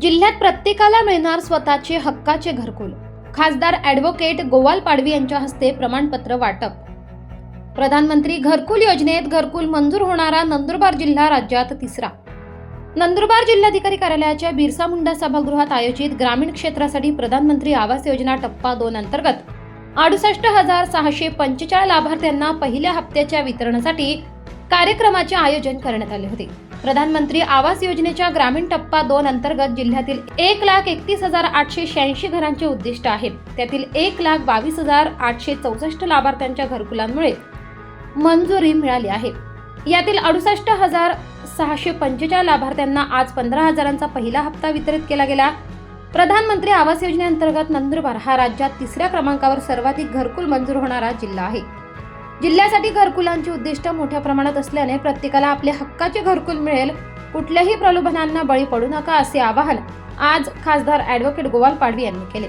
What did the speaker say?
जिल्ह्यात प्रत्येकाला मिळणार स्वतःचे हक्काचे घरकुल. खासदार ॲडव्होकेट गोवाल पाडवी यांच्या हस्ते प्रमाणपत्र वाटप. प्रधानमंत्री घरकुल योजनेत घरकुल मंजूर होणारा नंदुरबार जिल्हा राज्यात तिसरा. नंदुरबार जिल्हाधिकारी कार्यालयाच्या बिरसा मुंडा सभागृहात आयोजित ग्रामीण क्षेत्रासाठी प्रधानमंत्री आवास योजना टप्पा दोन अंतर्गत अडुसष्ट हजार सहाशे पंचेचाळीस लाभार्थ्यांना पहिल्या हप्त्याच्या वितरणासाठी कार्यक्रमाचे आयोजन करण्यात आले होते. प्रधानमंत्री आवास योजनेच्या ग्रामीण टप्पा दोन अंतर्गत जिल्ह्यातील एक लाख एकतीस हजार आठशे शहाऐंशी घरांचे उद्दिष्ट आहे त्यातील एक लाख बावीस हजार आठशे चौसष्ट लाभार्थ्यांच्या घरकुलांमुळे मंजुरी मिळाली आहे. यातील अडुसष्ट हजार सहाशे पंचेचाळीस लाभार्थ्यांना आज पंधरा हजारांचा पहिला हप्ता वितरित केला गेला. प्रधानमंत्री आवास योजनेअंतर्गत नंदुरबार हा राज्यात तिसऱ्या क्रमांकावर सर्वाधिक घरकुल मंजूर होणारा जिल्हा आहे. जिल्ह्यासाठी घरकुलांची उद्दिष्ट मोठ्या प्रमाणात असल्याने प्रत्येकाला आपले हक्काचे घरकुल मिळेल. कुठल्याही प्रलोभनांना बळी पडू नका असे आवाहन आज खासदार ॲडव्होकेट गोवाल पाडवी यांनी केले.